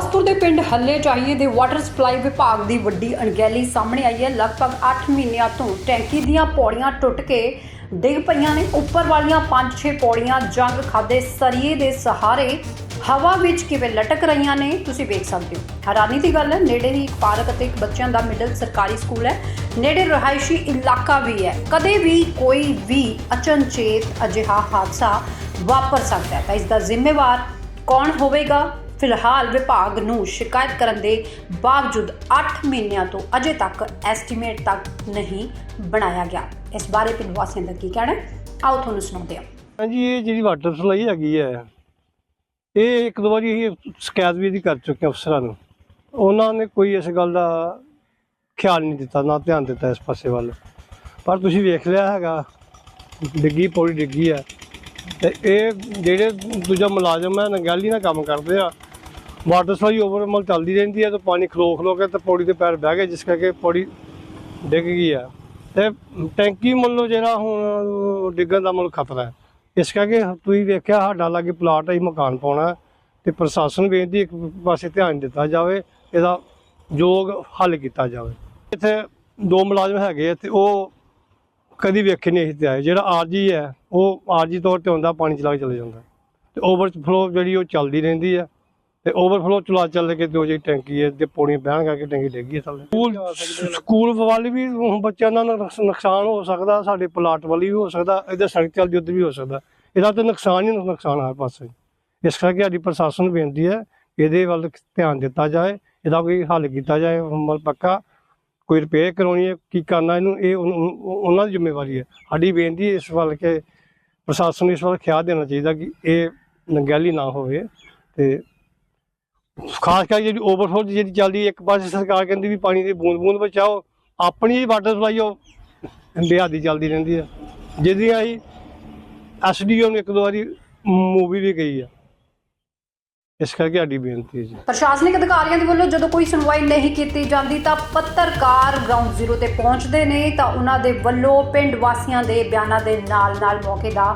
ਪਿੰਡ ਹੱਲੇ ਚਾਹੀਏ ਦੇ ਵਾਟਰ ਸਪਲਾਈ ਵਿਭਾਗ ਦੀ ਵੱਡੀ ਅਣਗਹਿਲੀ ਸਾਹਮਣੇ ਆਈ ਹੈ। ਲਗਭਗ 8 ਮਹੀਨਿਆਂ ਤੋਂ ਟੈਂਕੀ ਦੀਆਂ ਪੌੜੀਆਂ ਟੁੱਟ ਕੇ ਡਿੱਗ ਪਈਆਂ ਨੇ। ਉੱਪਰ ਵਾਲੀਆਂ 5-6 ਪੌੜੀਆਂ ਜੰਗ ਖਾਦੇ ਸਰੀਏ ਦੇ ਸਹਾਰੇ ਹਵਾ ਵਿੱਚ ਕਿਵੇਂ ਲਟਕ ਰਹੀਆਂ ਨੇ, ਤੁਸੀਂ ਵੇਖ ਸਕਦੇ ਹੋ। ਹੈਰਾਨੀ ਦੀ ਗੱਲ ਹੈ, ਨੇੜੇ ਹੀ ਇੱਕ ਪਾਰਕ ਅਤੇ ਇੱਕ ਬੱਚਿਆਂ ਦਾ ਮਿਡਲ ਸਰਕਾਰੀ ਸਕੂਲ ਹੈ। ਨੇੜੇ ਰਹਾਇਸ਼ੀ ਇਲਾਕਾ ਵੀ ਹੈ। ਕਦੇ ਵੀ ਕੋਈ ਵੀ ਅਚਨਚੇਤ ਅਜਿਹਾ ਹਾਦਸਾ ਵਾਪਰ ਸਕਦਾ ਹੈ। ਤਾਂ ਇਸ ਦਾ ਜ਼ਿੰਮੇਵਾਰ ਕੌਣ ਹੋਵੇਗਾ? ਫਿਲਹਾਲ ਵਿਭਾਗ ਨੂੰ ਸ਼ਿਕਾਇਤ ਕਰਨ ਦੇ ਬਾਵਜੂਦ 8 ਮਹੀਨਿਆਂ ਤੋਂ ਅਜੇ ਤੱਕ ਐਸਟੀਮੇਟ ਤੱਕ ਨਹੀਂ ਬਣਾਇਆ ਗਿਆ। ਇਸ ਬਾਰੇ ਪਿੰਡ ਵਾਸੀਆਂ ਦਾ ਕੀ ਕਹਿਣਾ ਆਓ ਤੁਹਾਨੂੰ ਸੁਣਾਉਂਦੇ ਹਾਂ। ਹਾਂਜੀ, ਇਹ ਜਿਹੜੀ ਵਾਟਰ ਸਪਲਾਈ ਹੈਗੀ ਹੈ, ਇਹ ਇੱਕ ਦੋ ਵਾਰੀ ਅਸੀਂ ਸ਼ਿਕਾਇਤ ਵੀ ਇਹਦੀ ਕਰ ਚੁੱਕੇ ਅਫਸਰਾਂ ਨੂੰ। ਉਹਨਾਂ ਨੇ ਕੋਈ ਇਸ ਗੱਲ ਦਾ ਖਿਆਲ ਨਹੀਂ ਦਿੱਤਾ, ਨਾ ਧਿਆਨ ਦਿੱਤਾ ਇਸ ਪਾਸੇ ਵੱਲ। ਪਰ ਤੁਸੀਂ ਵੇਖ ਲਿਆ ਹੈਗਾ, ਡਿੱਗੀ, ਪੌੜੀ ਡਿੱਗੀ ਹੈ। ਤੇ ਇਹ ਜਿਹੜੇ ਦੂਜਾ ਮੁਲਾਜ਼ਮ ਹੈ, ਨੰਗਾਲੀ ਨਾਲ ਕੰਮ ਕਰਦੇ ਆ ਵਾਟਰ ਸਪਲਾਈ ਓਵਰਮਲ ਚੱਲਦੀ ਰਹਿੰਦੀ ਹੈ ਤੇ ਪਾਣੀ ਖਲੋ ਖਲੋ ਕੇ ਤੇ ਪੌੜੀ ਦੇ ਪੈਰ ਬਹਿ ਗਏ, ਜਿਸ ਕਰਕੇ ਪੌੜੀ ਡਿੱਗ ਗਈ ਹੈ। ਤੇ ਟੈਂਕੀ ਮੁੱਲੋਂ ਜਿਹੜਾ ਹੁਣ ਡਿੱਗਣ ਦਾ ਮੁੱਲ ਖਤਰਾ ਹੈ। ਇਸ ਕਰਕੇ ਤੁਸੀਂ ਵੇਖਿਆ ਸਾਡਾ ਲਾਗੇ ਪਲਾਟ ਹੈ ਮਕਾਨ ਪਾਉਣਾ ਹੈ ਤੇ ਪ੍ਰਸ਼ਾਸਨ ਬੇਨਤੀ ਇੱਕ ਪਾਸੇ ਧਿਆਨ ਦਿੱਤਾ ਜਾਵੇ, ਇਹਦਾ ਯੋਗ ਹੱਲ ਕੀਤਾ ਜਾਵੇ। ਇੱਥੇ ਦੋ ਮੁਲਾਜ਼ਮ ਹੈਗੇ ਆ ਤੇ ਉਹ ਕਦੀ ਵੇਖੇ ਨਹੀਂ ਇੱਥੇ ਆਏ। ਜਿਹੜਾ ਆਰਜੀ ਹੈ, ਉਹ ਆਰਜੀ ਤੌਰ ਤੇ ਆਉਂਦਾ, ਪਾਣੀ ਚਲਾ ਕੇ ਚਲੇ ਜਾਂਦਾ। ਤੇ ਓਵਰਫਲੋ ਜਿਹੜੀ ਉਹ ਚੱਲਦੀ ਰਹਿੰਦੀ ਹੈ। ਤੇ ਓਵਰਫਲੋ ਚਲਾ ਚੱਲ ਕੇ ਦੋ ਜਿਹੜੀ ਟੈਂਕੀ ਹੈ ਤੇ ਪੌੜੀਆਂ ਬਹਿਣ ਕਰਕੇ ਟੈਂਕੀ ਡਿੱਗੀ ਹੈ ਥੱਲੇ। ਸਕੂਲ ਸਕੂਲ ਵੱਲ ਵੀ ਬੱਚਿਆਂ ਦਾ ਨੁਕਸ- ਨੁਕਸਾਨ ਹੋ ਸਕਦਾ ਸਾਡੇ ਪਲਾਟ ਵੱਲ ਵੀ ਹੋ ਸਕਦਾ ਇਹਦਾ ਸੜਕ ਚੱਲਦੀ ਉੱਧਰ ਵੀ ਹੋ ਸਕਦਾ। ਇਹਦਾ ਤਾਂ ਨੁਕਸਾਨ ਹੀ ਨੁਕਸਾਨ ਹਰ ਪਾਸੇ। ਇਸ ਕਰਕੇ ਸਾਡੀ ਪ੍ਰਸ਼ਾਸਨ ਨੂੰ ਬੇਨਤੀ ਹੈ ਇਹਦੇ ਵੱਲ ਧਿਆਨ ਦਿੱਤਾ ਜਾਏ ਇਹਦਾ ਕੋਈ ਹੱਲ ਕੀਤਾ ਜਾਏ ਮਤਲਬ ਪੱਕਾ ਕੋਈ ਰਿਪੇਅਰ ਕਰਾਉਣੀ ਹੈ ਕੀ ਕਰਨਾ ਇਹਨੂੰ ਇਹ ਉਹਨਾਂ ਦੀ ਜ਼ਿੰਮੇਵਾਰੀ ਹੈ। ਸਾਡੀ ਬੇਨਤੀ ਇਸ ਵੱਲ ਕਿ ਪ੍ਰਸ਼ਾਸਨ ਨੂੰ ਇਸ ਵੱਲ ਖਿਆਲ ਦੇਣਾ ਚਾਹੀਦਾ ਕਿ ਇਹ ਨੰਗੈਲੀ ਨਾ ਹੋਵੇ ਤੇ ਖਾਸ ਕਰਕੇ ਜਿਹੜੀ ਓਵਰਫਲੋ ਜਿਹੜੀ ਚੱਲਦੀ ਹੈ, ਇੱਕ ਪਾਸੇ ਸਰਕਾਰ ਕਹਿੰਦੀ ਵੀ ਪਾਣੀ ਦੀ ਬੂੰਦ ਬੂੰਦ ਬਚਾਓ ਆਪਣੀ ਵਾਟਰ ਸਪਲਾਈ ਉਹ ਬੇਹੱਦੀ ਚੱਲਦੀ ਰਹਿੰਦੀ ਆ। ਜਿਹਦੀ ਆਈ ਐਸਡੀਓ ਨੂੰ ਇੱਕ ਦੋ ਵਾਰੀ ਮੂਵੀ ਵੀ ਗਈ ਆ। ਇਸ ਕਰਕੇ ਸਾਡੀ ਬੇਨਤੀ ਹੈ ਜੀ। ਪ੍ਰਸ਼ਾਸਨਿਕ ਅਧਿਕਾਰੀਆਂ ਦੇ ਵੱਲੋਂ ਜਦੋਂ ਕੋਈ ਸੁਣਵਾਈ ਨਹੀਂ ਕੀਤੀ ਜਾਂਦੀ ਤਾਂ ਪੱਤਰਕਾਰ ਗਰਾਊਂਡ ਜ਼ੀਰੋ ਤੇ ਪਹੁੰਚਦੇ ਨੇ ਤਾਂ ਉਹਨਾਂ ਦੇ ਵੱਲੋਂ ਪਿੰਡ ਵਾਸੀਆਂ ਦੇ ਬਿਆਨਾਂ ਦੇ ਨਾਲ-ਨਾਲ ਮੌਕੇ ਦਾ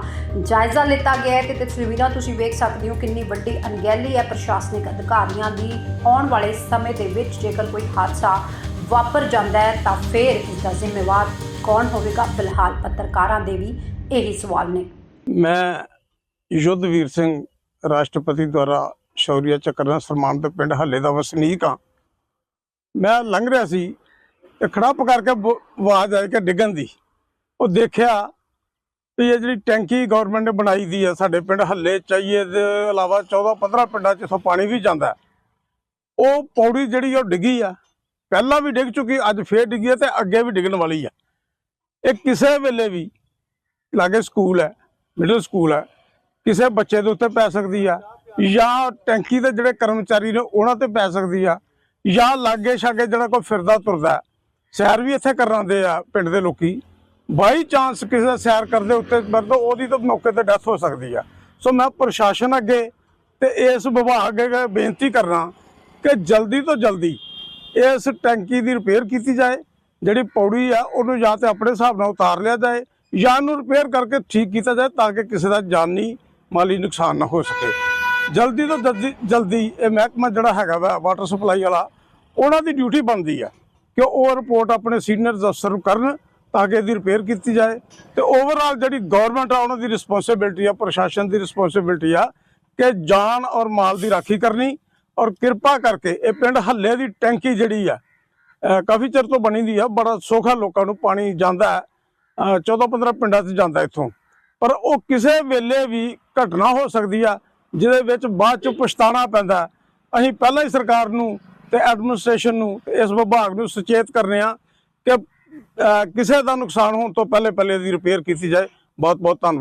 ਜਾਇਜ਼ਾ ਲਿੱਤਾ ਗਿਆ ਹੈ ਤੇ ਤਸਵੀਰਾਂ ਤੁਸੀਂ ਵੇਖ ਸਕਦੇ ਹੋ ਕਿੰਨੀ ਵੱਡੀ ਅਣਗਹਿਲੀ ਹੈ। ਪ੍ਰਸ਼ਾਸਨਿਕ ਅਧਿਕਾਰੀਆਂ ਦੀ ਆਉਣ ਵਾਲੇ ਸਮੇਂ ਦੇ ਵਿੱਚ ਜੇਕਰ ਕੋਈ ਹਾਦਸਾ ਵਾਪਰ ਜਾਂਦਾ ਹੈ ਤਾਂ ਫਿਰ ਇਸ ਦਾ ਜ਼ਿੰਮੇਵਾਰ ਕੌਣ ਹੋਵੇਗਾ? ਫਿਲਹਾਲ ਪੱਤਰਕਾਰਾਂ ਦੇ ਵੀ ਇਹੀ ਸਵਾਲ ਨੇ। ਮੈਂ ਯੁੱਧਵੀਰ ਸਿੰਘ ਰਾਸ਼ਟਰਪਤੀ ਦੁਆਰਾ ਸ਼ੌਰੀਆ ਚੱਕਰ ਨਾਲ ਸਨਮਾਨਿਤ ਪਿੰਡ ਹੱਲੇ ਦਾ ਵਸਨੀਕ ਹਾਂ। ਮੈਂ ਲੰਘ ਰਿਹਾ ਸੀ ਤੇ ਖੜੱਪ ਕਰਕੇ ਬ- ਆਵਾਜ਼ ਆਈ ਕਿ ਡਿੱਗਣ ਦੀ। ਉਹ ਦੇਖਿਆ ਵੀ ਇਹ ਜਿਹੜੀ ਟੈਂਕੀ ਗਵਰਨਮੈਂਟ ਨੇ ਬਣਾਈ ਦੀ ਆ, ਸਾਡੇ ਪਿੰਡ ਹੱਲੇ ਚਾਹੀਏ ਦੇ ਇਲਾਵਾ 14 15 ਪਿੰਡਾਂ 'ਚ ਇਥੋਂ ਪਾਣੀ ਵੀ ਜਾਂਦਾ ਉਹ ਪੌੜੀ ਜਿਹੜੀ ਉਹ ਡਿੱਗੀ ਆ। ਪਹਿਲਾਂ ਵੀ ਡਿੱਗ ਚੁੱਕੀ, ਅੱਜ ਫੇਰ ਡਿੱਗੀ ਹੈ ਤੇ ਅੱਗੇ ਵੀ ਡਿੱਗਣ ਵਾਲੀ ਆ। ਇਹ ਕਿਸੇ ਵੇਲੇ ਵੀ ਲਾਗੇ ਸਕੂਲ ਹੈ ਮਿਡਲ ਸਕੂਲ ਹੈ, ਕਿਸੇ ਬੱਚੇ ਦੇ ਉੱਤੇ ਪੈ ਸਕਦੀ ਆ। ਜਾਂ ਟੈਂਕੀ ਦੇ ਜਿਹੜੇ ਕਰਮਚਾਰੀ ਨੇ ਉਹਨਾਂ ਤੇ ਪੈ ਸਕਦੀ ਆ, ਜਾਂ ਲਾਗੇ ਛਾਗੇ ਜਿਹੜਾ ਕੋਈ ਫਿਰਦਾ ਤੁਰਦਾ ਸੈਰ ਵੀ ਇੱਥੇ ਕਰਨ ਆਉਂਦੇ ਆ ਪਿੰਡ ਦੇ ਲੋਕੀ। ਬਾਈ ਚਾਂਸ ਕਿਸੇ ਸੈਰ ਕਰਦੇ ਉੱਤੇ ਮਰਦ, ਉਹਦੀ ਤਾਂ ਮੌਕੇ ਤੇ ਡੈਥ ਹੋ ਸਕਦੀ ਆ। ਸੋ ਮੈਂ ਪ੍ਰਸ਼ਾਸਨ ਅੱਗੇ ਤੇ ਇਸ ਵਿਭਾਗ ਅੱਗੇ ਬੇਨਤੀ ਕਰਨਾ ਕਿ ਜਲਦੀ ਤੋਂ ਜਲਦੀ ਇਸ ਟੈਂਕੀ ਦੀ ਰਿਪੇਅਰ ਕੀਤੀ ਜਾਏ। ਜਿਹੜੀ ਪੌੜੀ ਆ, ਉਹਨੂੰ ਜਾਂ ਤੇ ਆਪਣੇ ਹਿਸਾਬ ਨਾਲ ਉਤਾਰ ਲਿਆ ਜਾਏ ਜਾਂ ਉਹਨੂੰ ਰਿਪੇਅਰ ਕਰਕੇ ਠੀਕ ਕੀਤਾ ਜਾਏ ਤਾਂ ਕਿ ਕਿਸੇ ਦਾ ਜਾਨੀ ਮਾਲੀ ਨੁਕਸਾਨ ਨਾ ਹੋ ਸਕੇ। ਜਲਦੀ ਤੋਂ ਜਲਦੀ ਜਲਦੀ ਇਹ ਮਹਿਕਮਾ ਜਿਹੜਾ ਹੈਗਾ ਵਾ ਵਾਟਰ ਸਪਲਾਈ ਵਾਲਾ, ਉਹਨਾਂ ਦੀ ਡਿਊਟੀ ਬਣਦੀ ਆ ਕਿ ਉਹ ਰਿਪੋਰਟ ਆਪਣੇ ਸੀਨੀਅਰ ਅਫਸਰ ਨੂੰ ਕਰਨ ਤਾਂ ਕਿ ਇਹਦੀ ਰਿਪੇਅਰ ਕੀਤੀ ਜਾਏ। ਤੇ ਓਵਰਆਲ ਜਿਹੜੀ ਗਵਰਨਮੈਂਟ ਆ, ਉਹਨਾਂ ਦੀ ਰਿਸਪੌਂਸਿਬਿਲਟੀ ਆ, ਪ੍ਰਸ਼ਾਸਨ ਦੀ ਰਿਸਪੌਂਸਿਬਿਲਟੀ ਆ ਕਿ ਜਾਨ ਔਰ ਮਾਲ ਦੀ ਰਾਖੀ ਕਰਨੀ ਔਰ ਕਿਰਪਾ ਕਰਕੇ ਇਹ ਪਿੰਡ ਹੱਲੇ ਦੀ ਟੈਂਕੀ ਜਿਹੜੀ ਆ, ਅਹ ਕਾਫੀ ਚਿਰ ਤੋਂ ਬਣੀ ਦੀ ਆ, ਬੜਾ ਸੌਖਾ ਲੋਕਾਂ ਨੂੰ ਪਾਣੀ ਜਾਂਦਾ ਹੈ 14-15 ਪਿੰਡਾਂ 'ਚ ਜਾਂਦਾ ਇੱਥੋਂ। ਪਰ ਉਹ ਕਿਸੇ ਵੇਲੇ ਵੀ ਘਟਨਾ ਹੋ ਸਕਦੀ ਆ ਜਿਹਦੇ ਵਿੱਚ ਬਾਅਦ 'ਚ ਪਛਤਾਣਾ ਪੈਂਦਾ ਅਸੀਂ ਪਹਿਲਾਂ ਹੀ ਸਰਕਾਰ ਨੂੰ ਤੇ ਐਡਮਿਨਿਸਟ੍ਰੇਸ਼ਨ ਨੂੰ ਤੇ ਇਸ ਵਿਭਾਗ ਨੂੰ ਸੁਚੇਤ ਕਰਨੇ ਆ ਕਿ ਕਿਸੇ ਦਾ ਨੁਕਸਾਨ ਹੋਣ ਤੋਂ ਪਹਿਲੇ ਪਹਿਲੇ ਦੀ ਰਿਪੇਅਰ ਕੀਤੀ ਜਾਏ। ਬਹੁਤ ਬਹੁਤ ਧੰਨਵਾਦ।